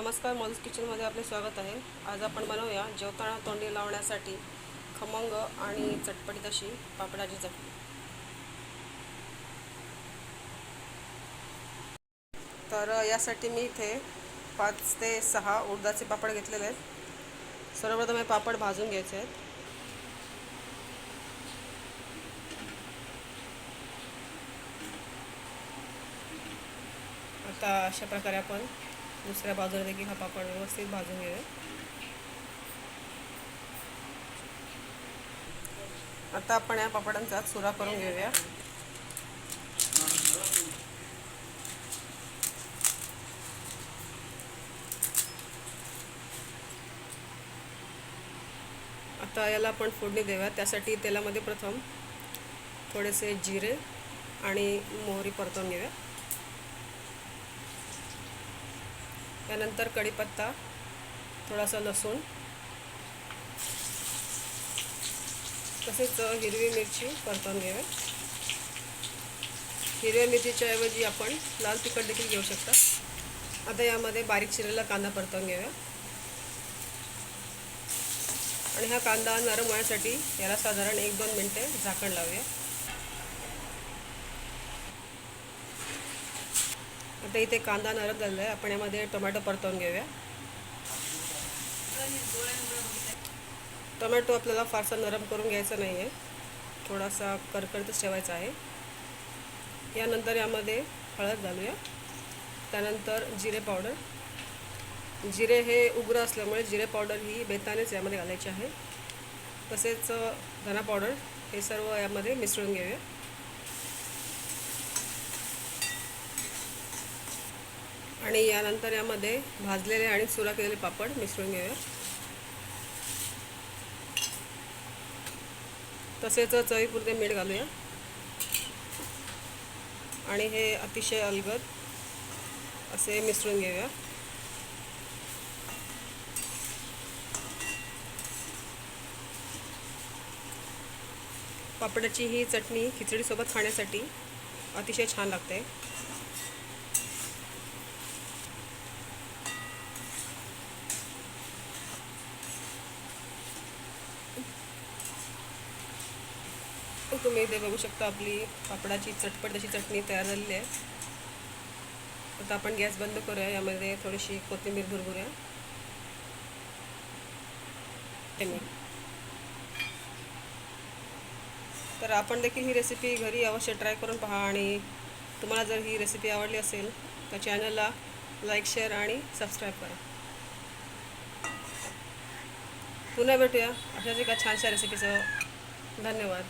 नमस्कार मधुस किचनमध्ये आपले स्वागत आहे. आज आपण बनवूया जेवताना तोंडी लावण्यासाठी खमंग आणि चटपटीत अशी पापडाची चटणी. तर यासाठी मी इथे पाच ते सहा उडदाचे पापड घेतलेले आहेत. सर्वप्रथम हे पापड भाजून घ्यायचे आहेत. आता अशा प्रकारे आपण दुसऱ्या बाजूला देखील हा पापड व्यवस्थित भाजून घेऊया. आता आपण या पापडांचा चुरा करून घेऊया. आता याला आपण फोडणी देऊया. त्यासाठी तेलामध्ये प्रथम थोडेसे जिरे आणि मोहरी परतवून घेऊया. त्यानंतर कढीपत्ता थोडासा लसूण तसेच हिरवी मिरची परतून घेऊया. हिरव्या मिरचीच्या ऐवजी आपण लाल तिखट देखील घेऊ शकता. आता यामध्ये बारीक चिरलेला कांदा परतून घेऊया. आणि हा कांदा नरम होण्यासाठी याला साधारण एक दोन मिनटे झाकण लावूया. आता इथे कांदा नरम झालेला आहे आपण यामध्ये टोमॅटो परतवून घेऊया. टोमॅटो आपल्याला फारसा नरम करून घ्यायचा नाही आहे थोडासा करकरतच ठेवायचा आहे. यानंतर यामध्ये हळद घालूया. त्यानंतर जिरे पावडर. जिरे हे उग्र असल्यामुळे जिरे पावडर ही बेतानेच यामध्ये घालायची आहे. तसेच धना पावडर हे सर्व यामध्ये मिसळून घेऊया. आणि यानंतर यामध्ये भाजलेले आणि चुरा केलेले पापड मिसळून घेऊया. तसेच चवीपुरते मीठ घालूया. आणि हे अतिशय अलगद असे मिसळून घेऊया. पापडाची ही चटणी खिचडीसोबत खाण्यासाठी अतिशय छान लागते. तुम्ही इथे बघू शकता आपली पापडाची चटपट अशी चटणी तयार झालेली आहे. आता आपण गॅस बंद करूया यामध्ये थोडीशी कोथिंबीर भरभरूया. तर आपण देखील ही रेसिपी घरी अवश्य ट्राय करून पहा आणि तुम्हाला जर ही रेसिपी आवडली असेल तर चॅनलला लाईक शेअर आणि सबस्क्राईब करा. पुन्हा भेटूया. अशाच एका छानशा रेसिपीचं धन्यवाद.